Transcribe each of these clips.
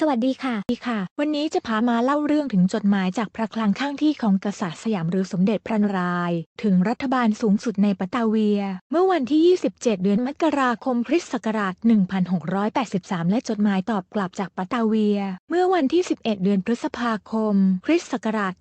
สวัสดีค่ะดีค่ะ วันนี้จะพามาเล่าเรื่องถึงจดหมายจากพระคลังข้างที่ของกษัตริย์สยามหรือสมเด็จพระนารายณ์ถึงรัฐบาลสูงสุดในปตาเวีย เมื่อวันที่ 27 เดือนมกราคม คริสต์ศักราช 1683 และจดหมายตอบกลับจากปตาเวีย เมื่อวันที่ 11 เดือนพฤษภาคม คริสต์ศักราช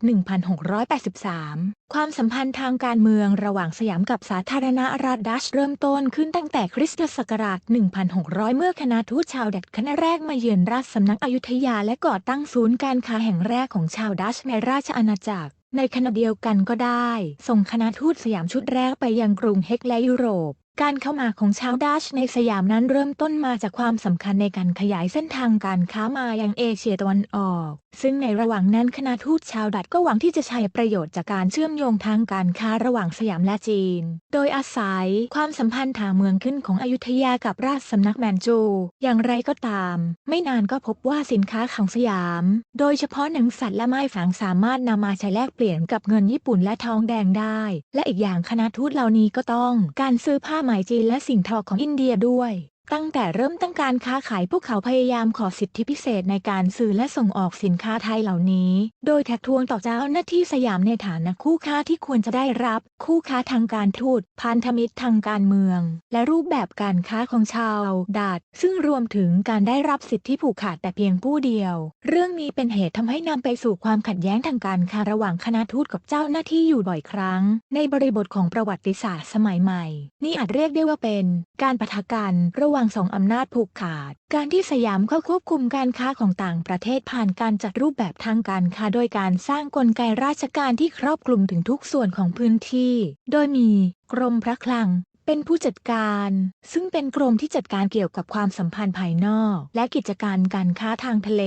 1683ความสัมพันธ์ทางการเมืองระหว่างสยามกับสาธารณรัฐดัชเริ่มต้นขึ้นตั้งแต่คริสตศักราช 1600 เมื่อคณะทูตชาวดัตช์คณะแรกมาเยือนราชสำนักอยุธยาและก่อตั้งศูนย์การค้าแห่งแรกของชาวดัชในราชอาณาจักร ในขณะเดียวกันก็ได้ ส่งคณะทูตสยามชุดแรกไปยังกรุงเฮกและยุโรป การเข้ามาของชาวดัชในสยามนั้นเริ่มต้นมาจากความสำคัญในการขยายเส้นทางการค้ามายังเอเชียตะวันออก ซึ่งในระหว่างนั้นคณะทูตชาวดัตช์ก็หวังที่จะใช้ประโยชน์จากการเชื่อมโยงทางการค้าระหว่างสยามและจีน โดยอาศัยความสัมพันธ์ทางเมืองขึ้นของอยุธยากับราชสำนักแมนจู อย่างไรก็ตาม ไม่นานก็พบว่าสินค้าของสยาม โดยเฉพาะหนังสัตว์และไม้ฝางสามารถนำมาใช้แลกเปลี่ยนกับเงินญี่ปุ่นและทองแดงได้ และอีกอย่างคณะทูตเหล่านี้ก็ต้องการซื้อผ้าไหมจีนและสิ่งทอของอินเดียด้วย ตั้งแต่เริ่มตั้งการค้าขายพวกเขาพยายามขอสิทธิพิเศษในการซื้อและส่งออกสินค้าไทยเหล่านี้ โดยแท็กทวงต่อเจ้าหน้าที่สยามในฐานะคู่ค้าที่ควรจะได้รับ คู่ค้าทางการทูตพันธมิตรทางการเมือง และรูปแบบการค้าของชาวดาดซึ่งรวมถึงการได้รับสิทธิผูกขาดแต่เพียงผู้เดียว เรื่องนี้เป็นเหตุทำให้นำไปสู่ความขัดแย้งทางการค้าระหว่างคณะทูตกับเจ้าหน้าที่อยู่บ่อยครั้ง ในบริบทของประวัติศาสตร์สมัยใหม่ นี่อาจเรียกได้ว่าเป็น การปะทะกันระหว่างวางสองอำนาจผูกขาด การที่สยามเข้าควบคุมการค้าของต่างประเทศผ่านการจัดรูปแบบทางการค้าโดยการสร้างกลไกราชการที่ครอบคลุมถึงทุกส่วนของพื้นที่ โดยมีกรมพระคลังเป็นผู้จัดการ ซึ่งเป็นกรมที่จัดการเกี่ยวกับความสัมพันธ์ภายนอก และกิจการการค้าทางทะเล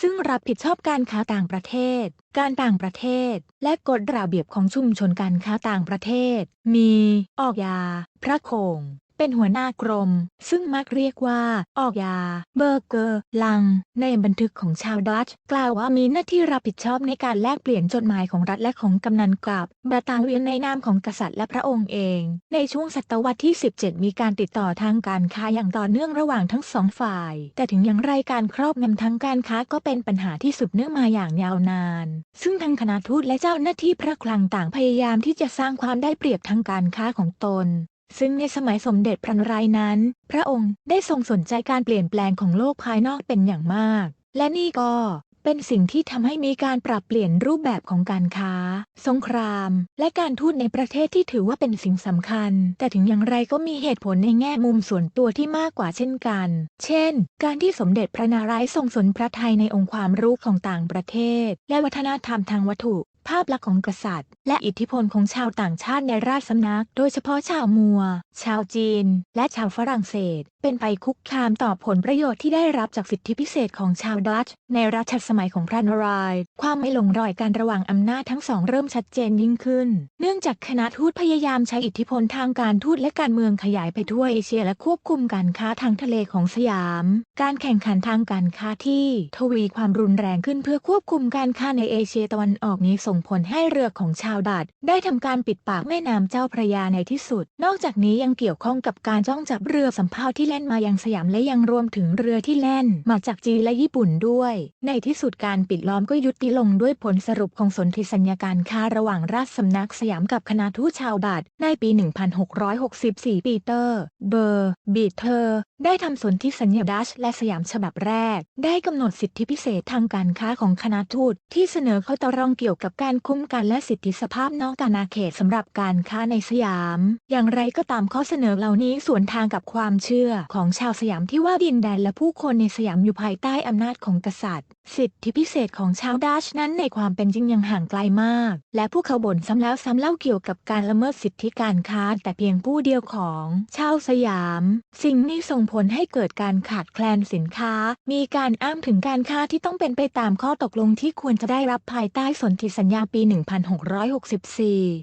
ซึ่งรับผิดชอบการค้าต่างประเทศ การต่างประเทศ และกฎระเบียบของชุมชนการค้าต่างประเทศ มี ออกยา พระคง เป็นหัวหน้ากรม ซึ่งมักเรียกว่า ออกยา เบอร์เกอร์ ลัง ในบันทึกของชาวดัตช์กล่าวว่ามีหน้าที่รับผิดชอบในการแลกเปลี่ยนจดหมายของรัฐและของกำนันกับ บาตาเวียนในนามของกษัตริย์และพระองค์เอง ในช่วงศตวรรษที่ 17 มีการติดต่อทางการค้าอย่างต่อเนื่องระหว่างทั้งสองฝ่าย แต่ถึงอย่างไรการครอบงำทางการค้าก็เป็นปัญหาที่สืบเนื่องมาอย่างยาวนาน ซึ่งทั้งคณะทูตและเจ้าหน้าที่พระคลังต่างพยายามที่จะสร้างความได้เปรียบทางการค้าของตน ซึ่งในสมัยสมเด็จพระนารายณ์นั้น พระองค์ได้ทรงสนใจการเปลี่ยนแปลงของโลกภายนอกเป็นอย่างมาก และนี่ก็เป็นสิ่งที่ทำให้มีการปรับเปลี่ยนรูปแบบของการค้า สงคราม และการทูตในประเทศที่ถือว่าเป็นสิ่งสำคัญ แต่ถึงอย่างไรก็มีเหตุผลในแง่มุมส่วนตัวที่มากกว่าเช่นกัน เช่น การที่สมเด็จพระนารายณ์ทรงสนพระทัยในองค์ความรู้ของต่างประเทศ และวัฒนธรรมทางวัตถุ ภาพลักษณ์ของกษัตริย์ และอิทธิพลของชาวต่างชาติในราชสำนัก โดยเฉพาะชาวมัว ชาวจีน และชาวฝรั่งเศส เป็นไปคุกคามต่อผลประโยชน์ที่ได้รับจากสิทธิพิเศษของชาวดัตช์ในรัชสมัยของพระนารายณ์ความไม่ลงรอยกันระหว่างอำนาจทั้งสองเริ่มชัดเจนยิ่งขึ้น เนื่องจากคณะทูตพยายามใช้อิทธิพลทางการทูตและการเมืองขยายไปทั่วเอเชียและควบคุมการค้าทางทะเลของสยาม การแข่งขันทางการค้าที่ทวีความรุนแรงขึ้นเพื่อควบคุมการค้าในเอเชียตะวันออกนี้ส่่งผลให้เรือของชาวดัตได้ทำการปิดปากแม่น้ำเจ้าพระยาในที่สุด นอกจากนี้ยังเกี่ยวข้องกับการจ้องจับเรือสำเภาที่แล่นมายังสยามและยังรวมถึงเรือที่แล่นมาจากจีนและญี่ปุ่นด้วย ในที่สุดการปิดล้อมก็ยุติลงด้วยผลสรุปของสนธิสัญญาการค้าระหว่างราชสำนักสยามกับคณะทูตชาวดัตในปี 1664 ปีเตอร์ เบอร์ บีเทอร์ ได้ทำสนธิสัญญาดัชและสยามฉบับแรก ได้กำหนดสิทธิพิเศษทางการค้าของคณะทูตที่เสนอเข้าต่อรองเกี่ยวกับการคุ้มกันและสิทธิสภาพนอกอาณาเขตสำหรับการค้าในสยาม อย่างไรก็ตามข้อเสนอเหล่านี้สวนทางกับความเชื่อของชาวสยามที่ว่าดินแดนและผู้คนในสยามอยู่ภายใต้อำนาจของกษัตริย์ สิทธิพิเศษของชาวดัชนั้นในความเป็นจริงยังห่างไกลมาก และพวกเขาบ่นซ้ำแล้วซ้ำเล่าเกี่ยวกับการละเมิดสิทธิการค้าแต่เพียงผู้เดียวของชาวสยาม สิ่งนี้ส่งผผลให้เกิดการขาดแคลนสินค้า มีการอ้างถึงการค้าที่ต้องเป็นไปตามข้อตกลงที่ควรจะได้รับภายใต้สนธิสัญญาปี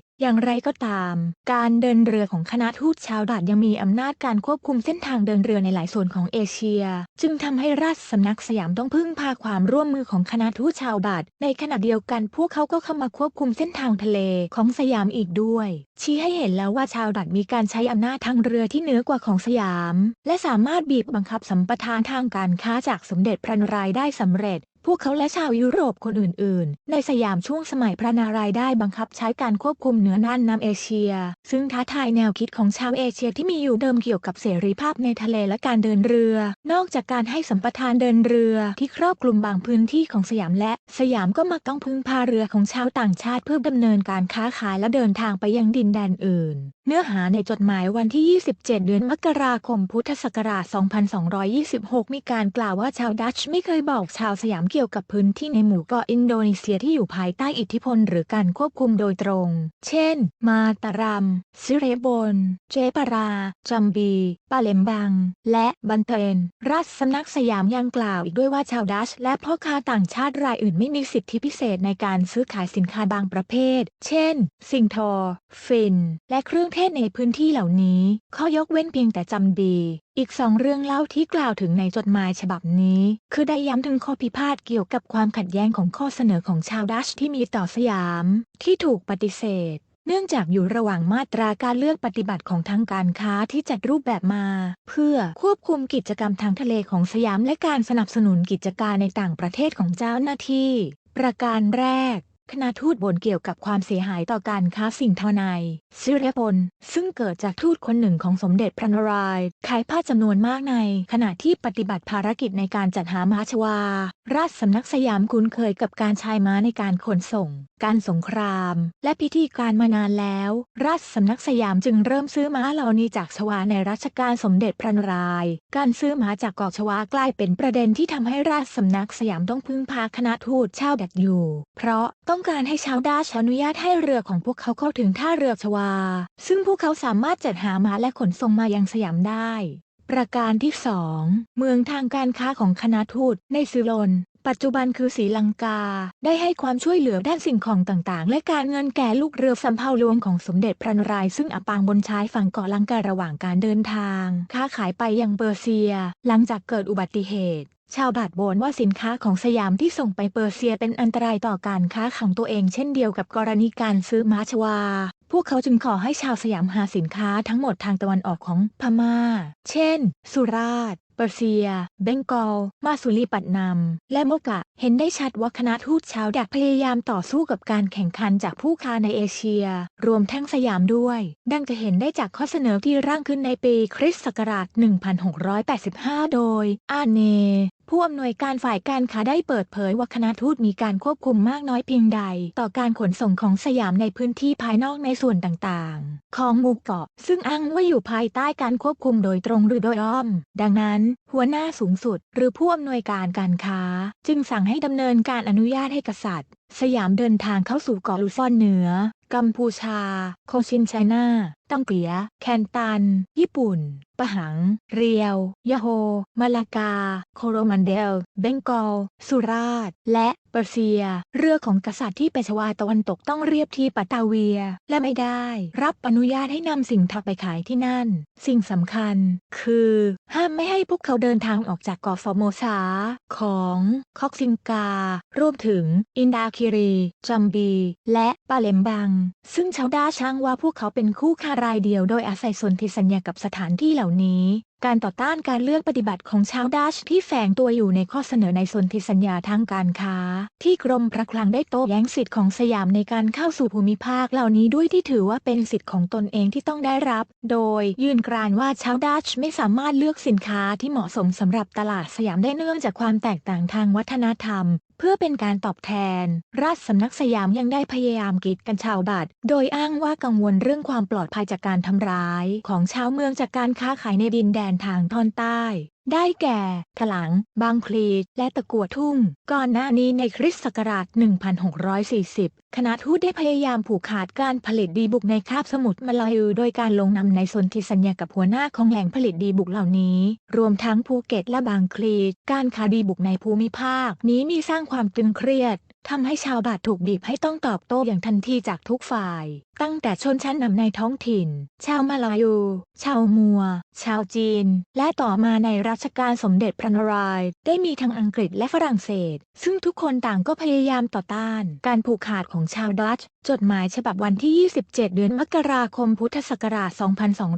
1664 อย่างไรก็ตาม การเดินเรือของคณะทูตชาวดัตยังมีอำนาจการควบคุมเส้นทางเดินเรือในหลายส่วนของเอเชีย จึงทำให้ราชสำนักสยามต้องพึ่งพาความร่วมมือของคณะทูตชาวดัตในขณะเดียวกันพวกเขาก็เข้ามาควบคุมเส้นทางทะเลของสยามอีกด้วย ชี้ให้เห็นแล้วว่าชาวดัตมีการใช้อำนาจทางเรือที่เหนือกว่าของสยาม และสามารถบีบบังคับสัมปทานทางการค้าจากสมเด็จพระนารายได้สำเร็จ พวกเขาและชาวยุโรปคนอื่น ๆ ในสยามช่วงสมัยพระนารายณ์ได้บังคับใช้การควบคุมเหนือน่านน้ำเอเชีย ซึ่งท้าทายแนวคิดของชาวเอเชียที่มีอยู่เดิมเกี่ยวกับเสรีภาพในทะเลและการเดินเรือ นอกจากการให้สัมปทานเดินเรือที่ครอบคลุมบางพื้นที่ของสยามและ สยามก็มาต้องพึ่งพาเรือของชาวต่างชาติเพื่อดำเนินการค้าขายและเดินทางไปยังดินแดนอื่น เนื้อหาในจดหมายวันที่ 27 เดือนมกราคมพุทธศักราช 2226 มีการกล่าวว่าชาวดัตช์ไม่เคยบอกชาวสยามเกี่ยวกับพื้นที่ในหมู่เกาะอินโดนีเซียที่อยู่ภายใต้อิทธิพลหรือการควบคุมโดยตรง เช่น มาตารัม ซิเรบน เจปารา จัมบี ปาเลมบัง และบันเทนรัฐสำนักสยามยังกล่าวอีกด้วยว่าชาวดัชและพ่อค้าต่างชาติรายอื่นไม่มีสิทธิพิเศษในการซื้อขายสินค้าบางประเภท เช่น สิงทอ ฟิน และเครื่องเทศในพื้นที่เหล่านี้ ข้อยกเว้นเพียงแต่จำบี อีกสองเรื่องเล่าที่กล่าวถึงในจดหมายฉบับนี้ คือได้ย้ำถึงข้อพิพาทเกี่ยวกับความขัดแย้งของข้อเสนอของชาวดัชที่มีต่อสยาม ที่ถูกปฏิเสธ เนื่องจากอยู่ระหว่างมาตราการเลือกปฏิบัติของทางการค้าที่จัดรูปแบบมา เพื่อควบคุมกิจกรรมทางทะเลของสยามและการสนับสนุนกิจการในต่างประเทศของเจ้าหน้าที่ ประการแรก คณะทูตบ่นเกี่ยวกับความเสียหายต่อการค้าสิ่งทอในซิเรปนซึ่งเกิดจากทูตคนหนึ่งของสมเด็จพระนารายณ์ขายผ้าจำนวนมากใน ขณะที่ปฏิบัติภารกิจในการจัดหาม้าชวา ราชสำนักสยามคุ้นเคยกับการใช้ม้าในการขนส่ง การสงคราม และพิธีการมานานแล้ว ราชสำนักสยามจึงเริ่มซื้อม้าเหล่านี้จากชวาในรัชกาลสมเด็จพระนารายณ์การซื้อม้าจากเกอกชวากลายเป็นประเด็นที่ทำให้ราชสำนักสยามต้องพึ่งพาคณะทูตเช่าดักอยู่ เพราะต้ององการให้ชาวดาชอนุญาตให้เรือของพวกเขาเข้าถึงท่าเรือชวา ซึ่งพวกเขาสามารถจัดหาม้าและขนส่งมายังสยามได้ ประการที่สองเมืองทางการค้าของคณะทูตในซิลนปัจจุบันคือศรีลังกา ได้ให้ความช่วยเหลือด้านสิ่งของต่างๆ และการเงินแก่ลูกเรือสำเภาหลวงของสมเด็จพระนารายณ์ซึ่งอับปางบนชายฝั่งเกาะลังการะหว่างการเดินทาง ค้าขายไปยังเปอร์เซีย หลังจากเกิดอุบัติเหตุ ชาวบาดโบนว่าสินค้าของสยามที่ส่งไปเปอร์เซียเป็นอันตรายต่อการค้าของตัวเองเช่นเดียวกับกรณีการซื้อมาชวา พวกเขาจึงขอให้ชาวสยามหาสินค้าทั้งหมดทางตะวันออกของพม่า เช่น สุราษฎร์เปอร์เซีย เบงกอล มาสุลีปัตนัมและโมกะ เห็นได้ชัดว่าคณะทูตชาวดักพยายามต่อสู้กับการแข่งขันจากผู้ค้าในเอเชีย รวมทั้งสยามด้วย ดังจะเห็นได้จากข้อเสนอที่ร่างขึ้นในปีคริสต์ศักราช 1685 โดย อาเน ผู้อำนวยการฝ่ายการค้าได้เปิดเผยว่าคณะทูตมีการควบคุมมากน้อยเพียงใด ต่อการขนส่งของสยามในพื้นที่ภายนอกในส่วนต่างๆ ของหมู่เกาะ ซึ่งอ้างว่าอยู่ภายใต้การควบคุมโดยตรงหรือโดยอ้อม ดังนั้น หัวหน้าสูงสุด หรือผู้อำนวยการการค้า จึงสั่งให้ดำเนินการอนุญาตให้กษัตริย์ สยามเดินทางเข้าสู่เกาะลูซอนเหนือ กัมพูชา โคชินไชน่า ตังเกีย แคนตัน ญี่ปุ่น ปะหัง เรียว ยะโฮ มาลากา โคโรมันเดล เบงกอล สุราษฎร์และเปอร์เซีย เรือของกษัตริย์ที่เปชวาตะวันตกต้องเรียบที่ปัตตาเวีย และไม่ได้ รับอนุญาตให้นำสิ่งทักไปขายที่นั่น สิ่งสำคัญ คือ ห้ามไม่ให้พวกเขาเดินทางออกจากเกาะฟอร์โมซาของคอกซิงการวมถึง อินดาคิรี จัมบี และปาเลมบัง ซึ่งชาวด้าช่างว่าพวกเขาเป็นคู่ค้ารายเดียวโดยอาศัยสนธิสัญญากับสถานที่เหล่านี้ การต่อต้านการเลือกปฏิบัติของชาวดัชที่แฝงตัวอยู่ในข้อเสนอในสนธิสัญญาทางการค้า ที่กรมพระคลังได้โต้แย้งสิทธิ์ของสยามในการเข้าสู่ภูมิภาคเหล่านี้ด้วยที่ถือว่าเป็นสิทธิ์ของตนเองที่ต้องได้รับ โดยยืนกรานว่าชาวดัชไม่สามารถเลือกสินค้าที่เหมาะสมสำหรับตลาดสยามได้เนื่องจากความแตกต่างทางวัฒนธรรม เพื่อเป็นการตอบแทน ราชสำนักสยามยังได้พยายามกีดกันชาวบัตรโดยอ้างว่ากังวลเรื่องความปลอดภัยจากการทำร้าย ของชาวเมืองจากการค้าขายในดินแดนทางตอนใต้ ได้แก่ ถลัง บางพลีและตะกัวทุ่ง ก่อนหน้านี้ในคริสต์ศักราช 1640คณะทูตได้พยายามผูกขาดการผลิตดีบุกในคาบสมุทรมาลายูโดยการลงนำในสนธิสัญญากับหัวหน้าของแหล่งผลิตดีบุกเหล่านี้ รวมทั้งภูเก็ตและบางคลีการค้าดีบุกในภูมิภาค นี้มีสร้างความตึงเครียดทำให้ชาวบาทถูกบีบให้ต้องตอบโต้อย่างทันทีจากทุกฝ่าย ตั้งแต่ชนชั้นนำในท้องถิ่น ชาวมาลายู ชาวมัว ชาวจีน และต่อมาในรัชกาลสมเด็จพระนารายณ์ได้มีทั้งอังกฤษและฝรั่งเศส ซึ่งทุกคนต่างก็พยายามต่อต้าน การผูกขาดของของชาวดัตช์จดหมายฉบับวันที่ 27 เดือนมกราคมพุทธศักราช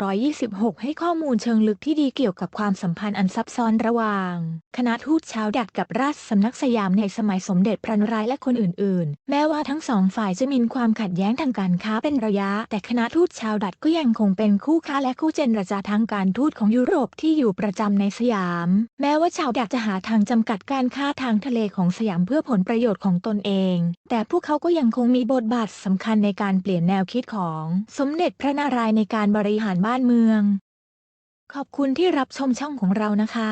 2226 ให้ข้อมูลเชิงลึกที่ดีเกี่ยวกับความสัมพันธ์อันซับซ้อนระหว่าง คณะทูตชาวดัตกับราชสำนักสยามในสมัยสมเด็จพระนารายณ์และคนอื่นๆ แม้ว่าทั้งสองฝ่ายจะมีความขัดแย้งทางการค้าเป็นระยะ แต่คณะทูตชาวดัตก็ยังคงเป็นคู่ค้าและคู่เจรจาทางการทูตของยุโรปที่อยู่ประจำในสยาม แม้ว่าชาวดัตจะหาทางจำกัดการค้าทางทะเลของสยามเพื่อผลประโยชน์ของตนเอง แต่พวกเขาก็ยังคงมีบทบาทสำคัญในการเปลี่ยนแนวคิดของสมเด็จพระนารายณ์ในการบริหารบ้านเมือง ขอบคุณที่รับชมช่องของเรานะคะ